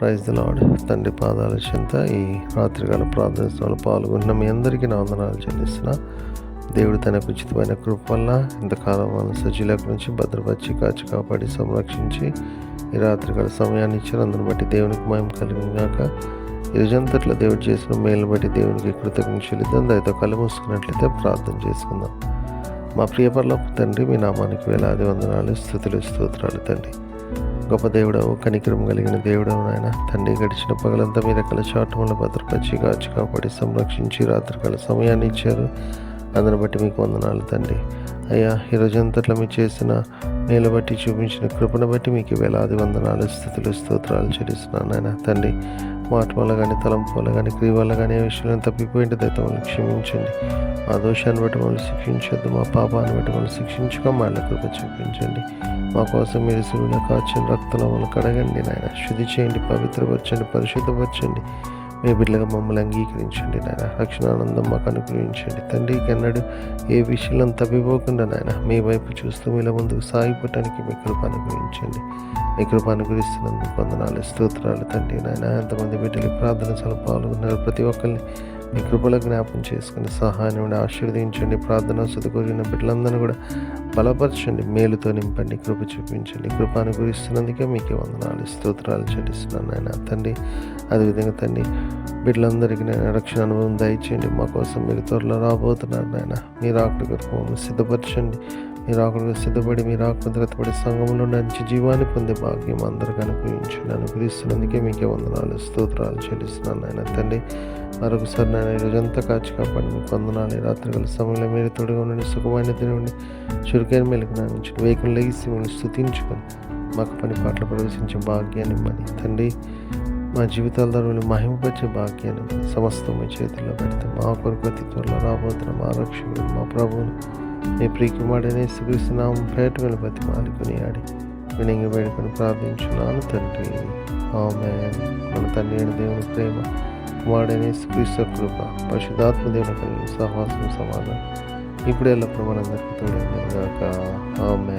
Praise lord తండ్రి పాదాల చెంత ఈ రాత్రికాల ప్రార్థనలో పాల్గొన్న మీ అందరికీ నా వందనాలు చెల్లిస్తున్నా. దేవుడు తన ఉచితమైన కృప వల్ల ఇంతకాలం మన సజీల నుంచి భద్రపరిచి కాచి కాపాడి సంరక్షించి ఈ రాత్రికాల సమయాన్ని ఇచ్చారు. అందుని బట్టి దేవునికి మయం కలిగినాక ఇరుజంతట్లో దేవుడు చేసిన మేలు బట్టి దేవునికి కృతజ్ఞత చెల్లిద్దాం. దయతో కళ్ళు మూసుకున్నట్లయితే ప్రార్థన చేసుకుందాం. మా ప్రియ తండ్రి మీ నామానికి వేలాది వందనాలు స్థుతులు స్తోత్రాలు తండ్రి. గొప్ప దేవుడవు కనికరం కలిగిన దేవుడవు నాయన. తండ్రి గడిచిన పగలంతా మీ రకాల చాటుముల భద్రపరిచి కాచి కాపాడి సంరక్షించి రాత్రికాల సమయాన్ని ఇచ్చారు. అందుని బట్టి మీకు వందనాలు తండ్రి. అయ్యా ఈ మీరు చేసిన మేలు బట్టి చూపించిన కృపను బట్టి మీకు వేలాది వందనాలు స్థితులు స్తోత్రాలు చెల్లిస్తున్నాను నాయన. తండ్రి మాట వల్ల కానీ తలంపు వల్ల కానీ క్రియ వల్ల కానీ ఏ విషయంలో తప్పిపోయింటే దయతో క్షమించండి. మా దోషాన్ని బట్టి మమ్మల్ని శిక్షించొద్దు మా పాపాన్ని బట్టి మమ్మల్ని శిక్షించుకో మళ్ళీ కృప చూపించండి. మా కోసం మీరు సులువున కాచిన రక్తంలో మమ్మల్ని కడగండి నాయన. శుద్ధి చేయండి పవిత్రపరచండి పరిశుద్ధపరచండి. మీ బిడ్డలుగా మమ్మల్ని అంగీకరించండి నాయన. రక్షణానందం మాకు అనుగ్రహించండి. తండ్రి కన్నాడు ఏ విషయంలో తప్పిపోకుండా నాయన మీ వైపు చూస్తూ మీలో ముందుకు సాగిపోవటానికి మీ కృప అనుగ్రహించండి. మీ కృప అనుగ్రహిస్తున్నందుకు వందనాలు స్తోత్రాలు తండ్రి నాయన. ఎంతమంది బిడ్డలు ప్రార్థన సలు పాల్గొన్నారు? ప్రతి ఒక్కరిని మీ కృపలో జ్ఞాపం చేసుకుని సహాయం ఆశీర్వదించండి. ప్రార్థన సదుకూరిన బిడ్డలందరినీ కూడా బలపరచండి. మేలుతో నింపండి కృప చూపించండి. కృప అనుగ్రహిస్తున్నందుకే మీకు వందనాలు స్తోత్రాలు చెల్లిస్తున్నాను నాయన. తండ్రి అదేవిధంగా తండ్రి బిడ్డలందరికీ నేను రక్షణ అనుభవం దయచేయండి. మా కోసం మీరు త్వరలో రాబోతున్నారు నాయన. మీరు ఆకలి కొరకు మమ్మల్ని సిద్ధపరచండి. మీరు ఆకలి సిద్ధపడి మీరు ఆకలి సంఘంలో మంచి జీవాన్ని పొందే భాగ్యం అందరికీ అనుగ్రహించండి. అనుగ్రహిస్తున్నందుకే మీకే వందనాలు స్తోత్రాలు చెల్లిస్తున్నాను నాయన. తండ్రి మరొకసారి నేను ఈ రోజంతా కాచి కాపాడి మీకు వందనాలు రాత్రికాల సమయంలో మీరు తొడిగా ఉండండి సుఖమైన తినండి చురుకైన మెలకు నుంచి వేకులు లెగిసి మిమ్మల్ని స్థుతించుకొని మాకు పని పాటలు ప్రవేశించే భాగ్యాన్ని మరి తండ్రి మా జీవితాల ధరలు మహిమపరిచే భాగ్యాన్ని సమస్తం మీ చేతుల్లో పెడతాం మా కొరకు అతి త్వరలో రాబోతున్న మా రక్షకుడు మా ప్రభువును మీ ప్రియకుమారుడనే శ్రీకృష్ణనామం పేట మీద బతి మాలుకొని ఆడి వినింగి వేడుకొని ప్రార్థించున్నాను తండ్రి. ఆమె మన తండ్రి దేవుని ప్రేమ కుమారుడనే శ్రీకృష్ణ కృప పరిశుధాత్మ దేవుని కలిగిన సహవాసం సమాధానం ఇప్పుడు ఎల్లప్పుడు మనందరికీ తోడైందాక ఆమె